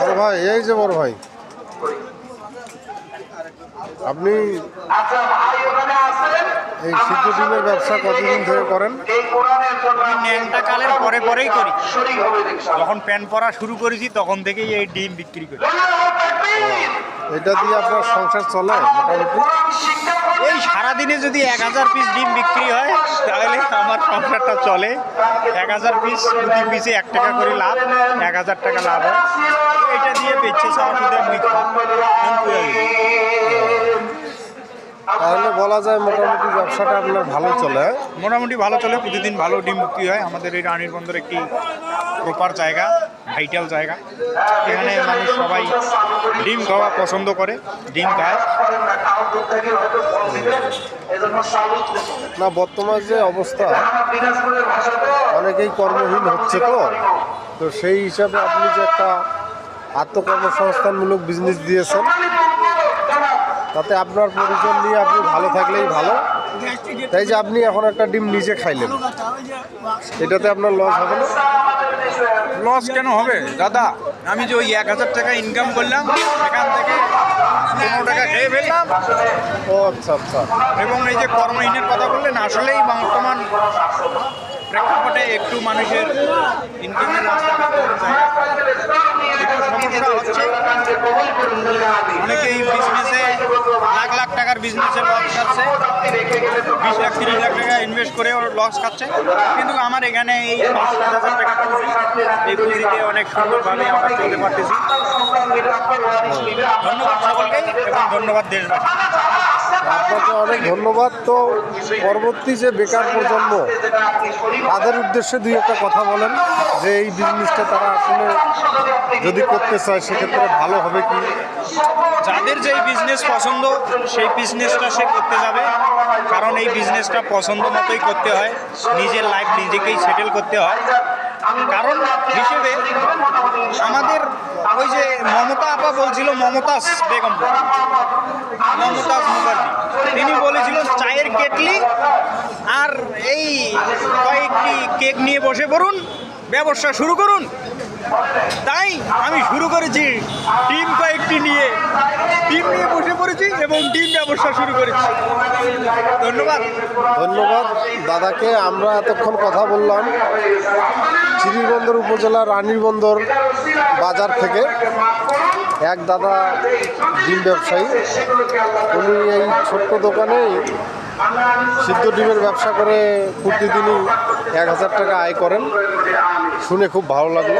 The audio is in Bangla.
বড় ভাই এই যে বড় ভাই। আপনি আচ্ছা এই সিদ্ধ ডিমের ব্যবসা কতদিন ধরে করেন? ন্যাংটা কালের পরে পরেই করি। যখন প্যান পরা শুরু করেছি তখন থেকেই এই ডিম বিক্রি করি। এটা দিয়ে আপনার সংসার চলে মোটামুটি? এই সারাদিনে যদি এক হাজার পিস ডিম বিক্রি হয় তাহলে আমার সংসারটা চলে। এক হাজার পিস প্রতি পিসে এক টাকা করে লাভ এক হাজার টাকা লাভ হয়। এটা দিয়ে বেচছে তাহলে বলা যায় মোটামুটি ব্যবসাটা আপনার ভালো চলে হ্যাঁ? মোটামুটি ভালো চলে প্রতিদিন ভালো ডিম বিক্রি হয়। আমাদের এই রানীর বন্দর একটি প্রপার জায়গা। ভাইটাল জায়গা। এখানে মানুষ সবাই ডিম খাওয়া পছন্দ করে, ডিম খায়। না, বর্তমান যে অবস্থা, অনেকেই কর্মহীন হচ্ছে তো। তো সেই হিসাবে আপনি যে একটা আত্মকর্মসংস্থানমূলক বিজনেস দিয়েছেন, তাতে আপনার পরিচয় নিয়ে আপনি ভালো থাকলেই ভালো। তাই যে আপনি এখন একটা ডিম নিজে খাইলেন, এটাতে আপনার লস হবে না? লস কেন হবে? দাদা, আমি যে ওই এক হাজার টাকা ইনকাম করলাম সেখান থেকে পনেরো টাকা খেয়ে ফেললাম। ও আচ্ছা আচ্ছা। এবং এই যে কর্মহীনের কথা বললেন, আসলেই বর্তমান প্রেক্ষাপটে একটু মানুষের ইনকামের রাস্তা অনেকে এই বিজনেসে লাখ লাখ টাকার বিজনেসে লস খাচ্ছে। বিশ লাখ, তিরিশ লাখ টাকা ইনভেস্ট করে ওর লস খাচ্ছে। কিন্তু আমার এখানে এই পাঁচ হাজার টাকা এই পুঁজিতে অনেক সুন্দরভাবে আমরা চলতে পারতেছি। ধন্যবাদ সকলকে এবং ধন্যবাদ দেশবাসী আপনাকে অনেক ধন্যবাদ। তো পরবর্তী যে বেকার প্রজন্ম তাদের উদ্দেশ্যে দুই একটা কথা বলেন যে এই বিজনেসটা তারা আসলে যদি করতে চায় সেক্ষেত্রে ভালো হবে কি? যাদের যেই বিজনেস পছন্দ সেই বিজনেসটা সে করতে যাবে। কারণ এই বিজনেসটা পছন্দ মতোই করতে হয়। নিজের লাইফ নিজেকেই সেটেল করতে হয়। কারণ হিসেবে আপা বলছিল মমতাজ বেগম। মমতাজ মুখার্জি। তিনি বলেছিল, চায়ের কেটলি আর এই কয়েকটি কেক নিয়ে বসে পড়ুন, ব্যবসা শুরু করুন। তাই আমি শুরু করেছি। ডিম কয়েকটি নিয়ে, ডিম নিয়ে বসে পড়েছি এবং ডিম ব্যবসা শুরু করেছি। ধন্যবাদ। ধন্যবাদ। দাদাকে আমরা এতক্ষণ কথা বললাম। চিরিবন্দর উপজেলা রানীরবন্দর বাজার থেকে। এক দাদা ডিম ব্যবসায়ী। উনি এই ছোট্ট দোকানে সিদ্ধ ডিমের ব্যবসা করে প্রতিদিনই এক হাজার টাকা আয় করেন। শুনে খুব ভালো লাগল।